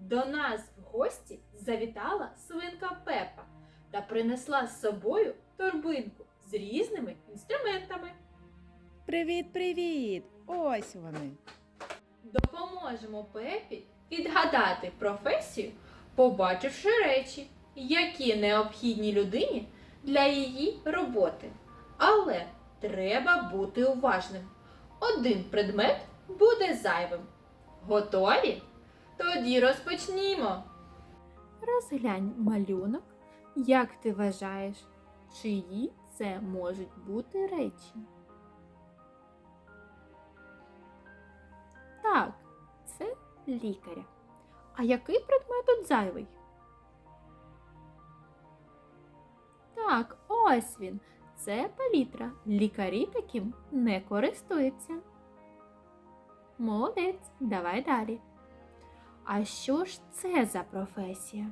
До нас в гості завітала свинка Пепа та принесла з собою торбинку з різними інструментами. Привіт, привіт! Ось вони. Допоможемо Пепі відгадати професію, побачивши речі, які необхідні людині для її роботи. Але треба бути уважним. Один предмет буде зайвим. Готові? Тоді розпочнімо. Розглянь малюнок, як ти вважаєш, чиї це можуть бути речі? Так, це лікаря. А який предмет тут зайвий? Так, ось він. Це палітра. Лікарі таким не користуються. Молодець, давай далі. А що ж це за професія?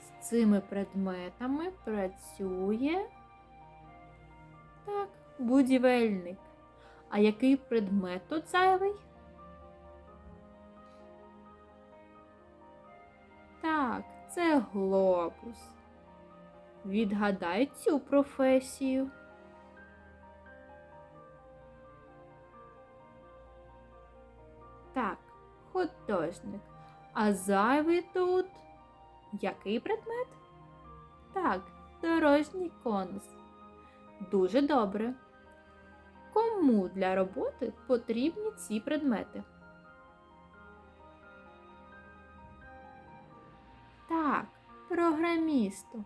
З цими предметами працює так, будівельник. А який предмет тут зайвий? Так, це глобус. Відгадай цю професію. Художник. А зайвий тут який предмет? Так, дорожній конус. Дуже добре. Кому для роботи потрібні ці предмети? Так, програмісту.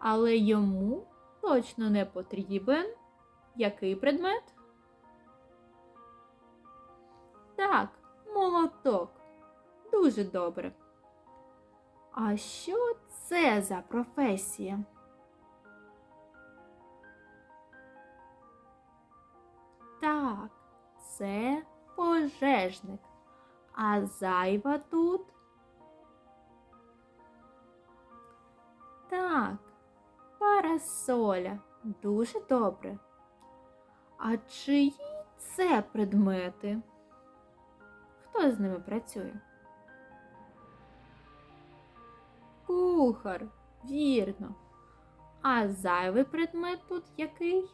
Але йому точно не потрібен який предмет? Так, молоток. Дуже добре. А що це за професія? Так, це пожежник. А зайва тут? Так, парасоля. Дуже добре. А чиї це предмети? Хто з ними працює? Кухар, вірно. А зайвий предмет тут який?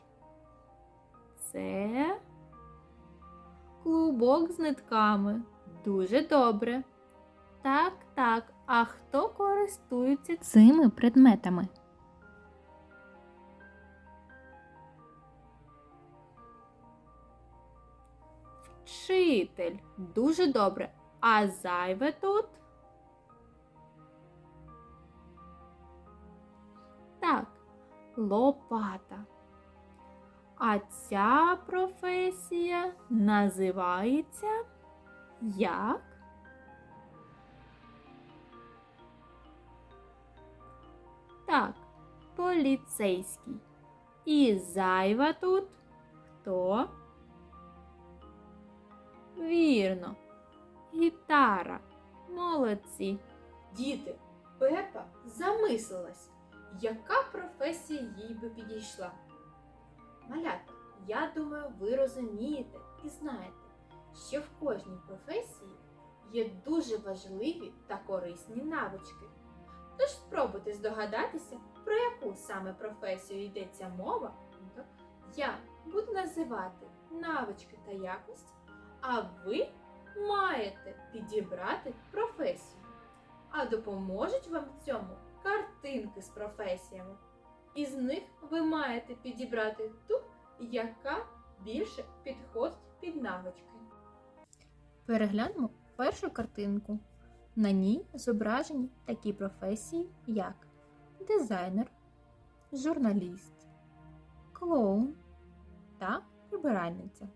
Це клубок з нитками. Дуже добре. Так, так. А хто користується цими предметами? Вчитель. Дуже добре. А зайве тут? Так, лопата. А ця професія називається як? Так, поліцейський. І зайва тут хто? Вірно, гітара. Молодці. Діти, Пепа замислилась, яка професія їй би підійшла. Малята, я думаю, ви розумієте і знаєте, що в кожній професії є дуже важливі та корисні навички. Тож спробуйте здогадатися, про яку саме професію йдеться мова. Я буду називати навички та якості, а ви маєте підібрати професію. А допоможуть вам в цьому картинки з професіями. Із них ви маєте підібрати ту, яка більше підходить під навички. Переглянемо першу картинку. На ній зображені такі професії, як дизайнер, журналіст, клоун та прибиральниця.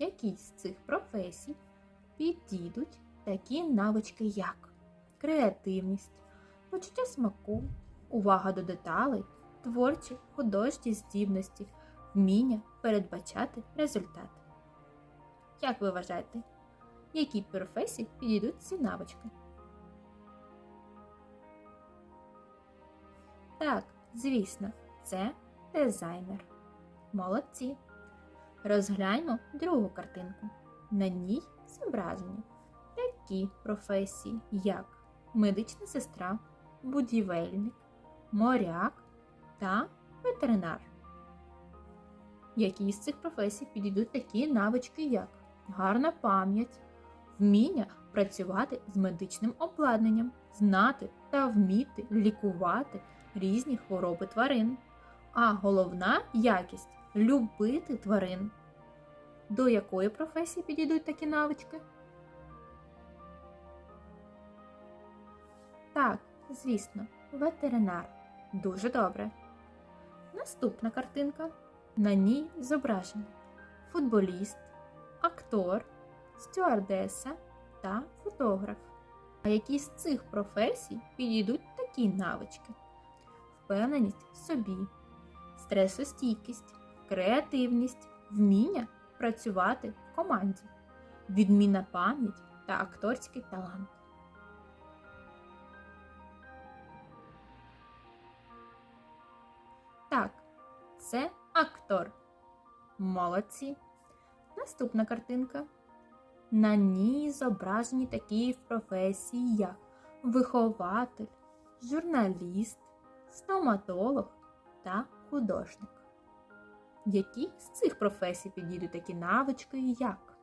Які з цих професій підійдуть такі навички, як креативність, почуття смаку, увага до деталей, творчі художні здібності, вміння передбачати результат. Як ви вважаєте, які професії підійдуть ці навички? Так, звісно, це дизайнер. Молодці. Розгляньмо другу картинку. На ній зображені такі професії, як медична сестра, будівельник, моряк та ветеринар. Які з цих професій підійдуть такі навички, як гарна пам'ять, вміння працювати з медичним обладнанням, знати та вміти лікувати різні хвороби тварин. А головна якість любити тварин. До якої професії підійдуть такі навички? Так, звісно, ветеринар. Дуже добре. Наступна картинка. На ній зображені футболіст, актор, стюардеса та фотограф. А які з цих професій підійдуть такі навички? Впевненість в собі, стресостійкість, креативність, вміння працювати в команді, відмінна пам'ять та акторський талант. Так, це актор. Молодці. Наступна картинка. На ній зображені такі професії, як вихователь, журналіст, стоматолог та художник. Які з цих професій підійдуть такі навички, як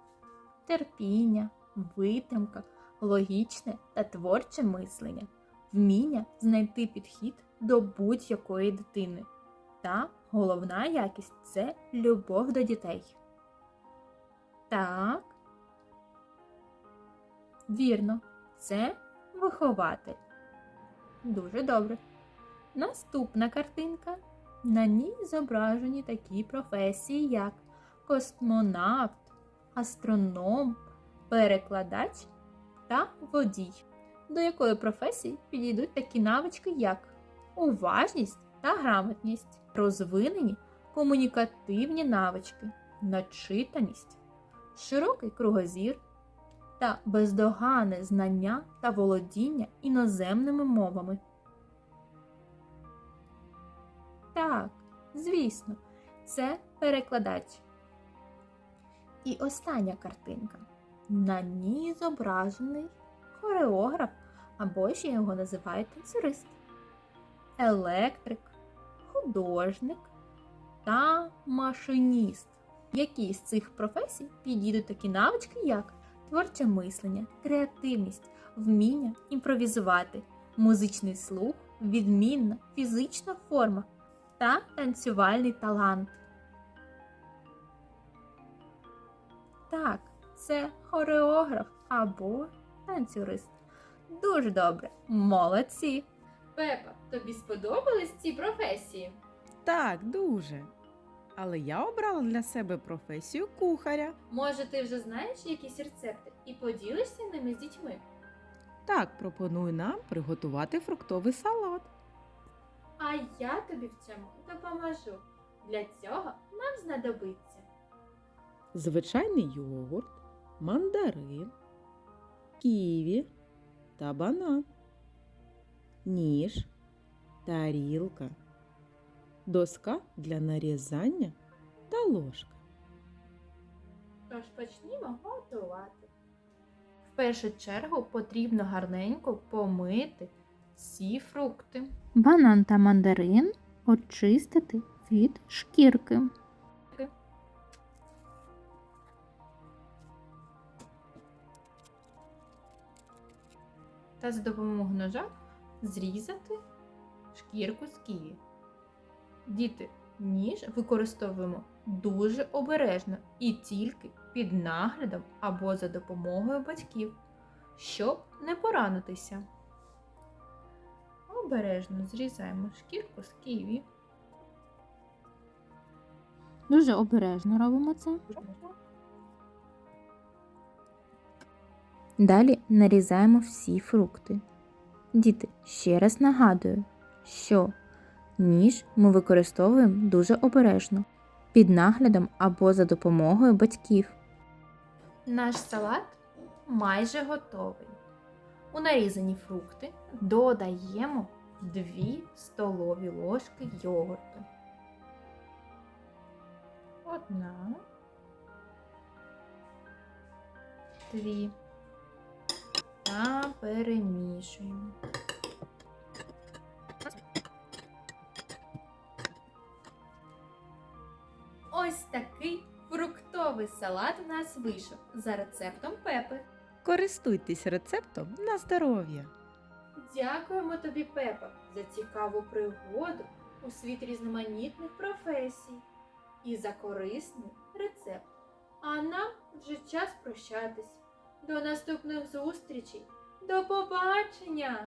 терпіння, витримка, логічне та творче мислення, вміння знайти підхід до будь-якої дитини. Та головна якість це любов до дітей. Так. Вірно, це вихователь. Дуже добре. Наступна картинка. На ній зображені такі професії, як космонавт, астроном, перекладач та водій. До якої професії підійдуть такі навички, як уважність та грамотність, розвинені комунікативні навички, начитаність, широкий кругозір та бездоганне знання та володіння іноземними мовами. Звісно, це перекладач. І остання картинка. На ній зображений хореограф, або ще його називають танцюрист, електрик, художник та машиніст. Які з цих професій підійдуть такі навички, як творче мислення, креативність, вміння імпровізувати, музичний слух, відмінна фізична форма та танцювальний талант. Так, це хореограф або танцюрист. Дуже добре, молодці. Пепа, тобі сподобались ці професії? Так, дуже. Але я обрала для себе професію кухаря. Може, ти вже знаєш якісь рецепти і поділишся ними з дітьми? Так, пропоную нам приготувати фруктовий салат. А я тобі в цьому допоможу. Для цього нам знадобиться Звичайний йогурт, мандарин, ківі та банан, ніж, тарілка, доска для нарізання та ложка. Тож почнімо готувати. В першу чергу потрібно гарненько помити всі фрукти. Банан та мандарин очистити від шкірки. Та за допомогою ножа зрізати шкірку з ківі. Діти, ніж використовуємо дуже обережно і тільки під наглядом або за допомогою батьків, щоб не поранитися. Обережно зрізаємо шкірку з ківі. Дуже обережно робимо це. Далі нарізаємо всі фрукти. Діти, ще раз нагадую, що ніж ми використовуємо дуже обережно, під наглядом або за допомогою батьків. Наш салат майже готовий. У нарізані фрукти додаємо 2 столові ложки йогурту. Одна. Дві. Та перемішуємо. Ось такий фруктовий салат у нас вийшов за рецептом Пепи. Користуйтесь рецептом на здоров'я. Дякуємо тобі, Пепа, за цікаву пригоду у світ різноманітних професій і за корисний рецепт. А нам вже час прощатись. До наступних зустрічей. До побачення!